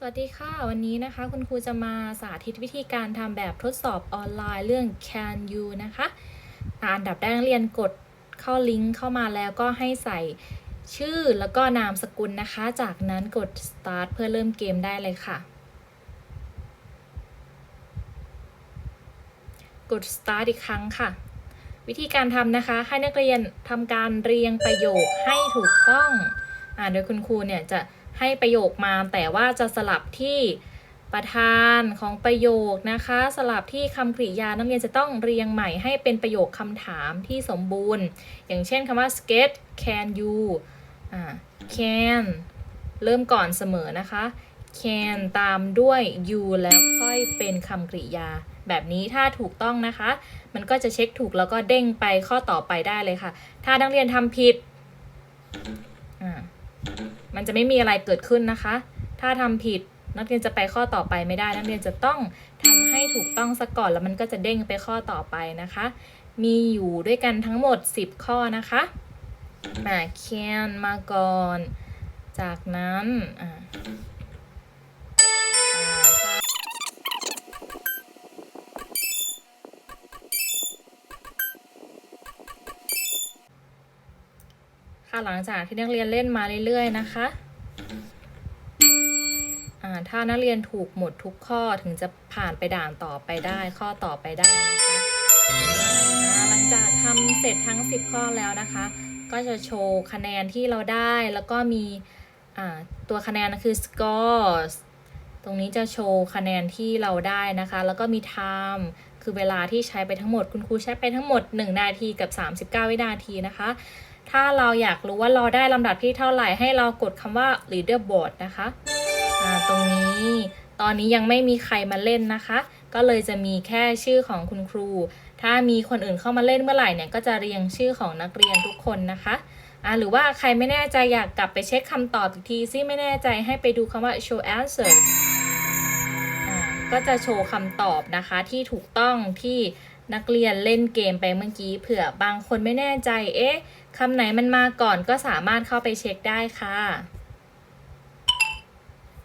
สวัสดีค่ะ วันนี้นะคะ คุณครูจะมาสาธิตวิธีการทำแบบทดสอบออนไลน์เรื่อง Can You นะคะอ่าอันดับแรกนักเรียนกดเข้าลิงก์เข้ามาแล้วก็ให้ใส่ชื่อแล้วก็นามสกุลนะคะ จากนั้นกด start เพื่อเริ่มเกมได้เลยค่ะ กด start อีกครั้งค่ะ วิธีการทำนะคะ ให้นักเรียนทำการเรียงประโยคให้ถูกต้อง อ่าโดยคุณครูเนี่ยจะ ให้ประโยคมา แต่ว่าจะสลับที่ประธานของประโยคนะคะ สลับที่คำกริยานักเรียนจะต้องเรียงใหม่ให้เป็นประโยคคำถามที่สมบูรณ์ อย่างเช่นคำว่า skate can you can เริ่มก่อนเสมอนะคะ can ตามด้วย you แล้วค่อยเป็นคำกริยา แบบนี้ถ้าถูกต้องนะคะ มันก็จะเช็คถูกแล้วก็เด้งไปข้อต่อไปได้เลยค่ะ ถ้านักเรียนทำผิด มันจะไม่มีอะไรเกิดขึ้นนะคะ ถ้าทำผิดนักเรียนจะไปข้อต่อไปไม่ได้ นักเรียนจะต้องทำให้ถูกต้องซะก่อนแล้วมันก็จะเด้งไปข้อต่อไปนะคะ มีอยู่ด้วยกันทั้งหมด 10 ข้อนะคะอ่า can มาก่อน จากนั้นอ่า ค่ะหลังจากที่นักเรียนเล่นมาเรื่อยๆนะคะถ้านักเรียนถูกหมดทุกข้อถึงจะผ่านไปด่านต่อไปได้ ข้อต่อไปได้นะคะหลังจากทำเสร็จทั้ง 10 ข้อแล้วนะคะ ก็จะโชว์คะแนนที่เราได้แล้วก็มีตัวคะแนนคือ scores ตรงนี้จะโชว์คะแนนที่เราได้นะคะ แล้วก็มี time คือเวลาที่ใช้ไปทั้งหมด คุณครูใช้ไปทั้งหมด 1 นาทีกับ 39 วินาทีนะคะ ถ้าเราอยากรู้ว่าเราได้ลำดับที่เท่าไหร่ให้เรากดคำว่า leaderboard นะคะตรงนี้ ตอนนี้ยังไม่มีใครมาเล่นนะคะ ก็เลยจะมีแค่ชื่อของคุณครู ถ้ามีคนอื่นเข้ามาเล่นเมื่อไหร่เนี่ยก็จะเรียงชื่อของนักเรียนทุกคนนะคะอ่าหรือว่าใครไม่แน่ใจอยากกลับไปเช็คคำตอบอีกทีซิไม่แน่ใจให้ไปดูคำว่า show answer อ่าก็จะโชว์คำตอบนะคะที่ถูกต้องที่นักเรียนเล่นเกมไปเมื่อกี้เผื่อบางคนไม่แน่ใจ เอ๊ะ คำไหนมันมาก่อนก็สามารถเข้าไปเช็คได้ค่ะ